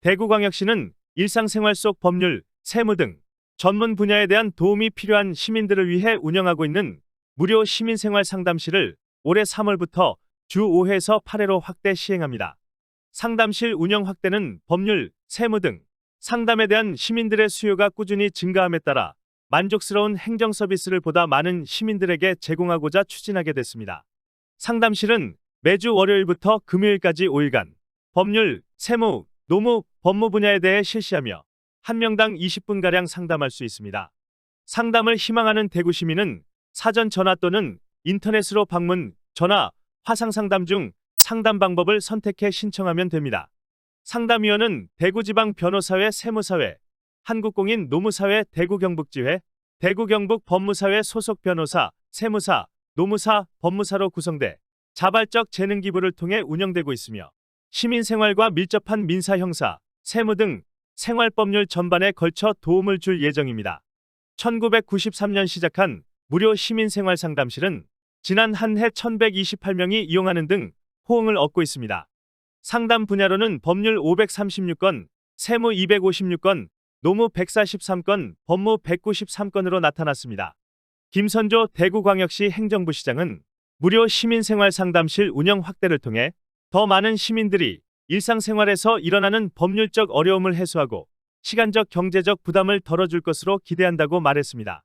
대구광역시는 일상생활 속 법률, 세무 등 전문 분야에 대한 도움이 필요한 시민들을 위해 운영하고 있는 무료 시민생활 상담실을 올해 3월부터 주 5회에서 8회로 확대 시행합니다. 상담실 운영 확대는 법률, 세무 등 상담에 대한 시민들의 수요가 꾸준히 증가함에 따라 만족스러운 행정 서비스를 보다 많은 시민들에게 제공하고자 추진하게 됐습니다. 상담실은 매주 월요일부터 금요일까지 5일간 법률, 세무, 노무, 법무 분야에 대해 실시하며 한 명당 20분가량 상담할 수 있습니다. 상담을 희망하는 대구 시민은 사전 전화 또는 인터넷으로 방문, 전화, 화상 상담 중 상담 방법을 선택해 신청하면 됩니다. 상담위원은 대구지방 변호사회 세무사회, 한국공인 노무사회 대구경북지회, 대구경북 법무사회 소속 변호사, 세무사, 노무사, 법무사로 구성돼 자발적 재능 기부를 통해 운영되고 있으며 시민생활과 밀접한 민사 형사, 세무 등 생활법률 전반에 걸쳐 도움을 줄 예정입니다. 1993년 시작한 무료 시민생활 상담실은 지난 한 해 1128명이 이용하는 등 호응을 얻고 있습니다. 상담 분야로는 법률 536건, 세무 256건, 노무 143건, 법무 193건으로 나타났습니다. 김선조 대구광역시 행정부시장은 무료 시민생활 상담실 운영 확대를 통해 더 많은 시민들이 일상생활에서 일어나는 법률적 어려움을 해소하고 시간적 경제적 부담을 덜어줄 것으로 기대한다고 말했습니다.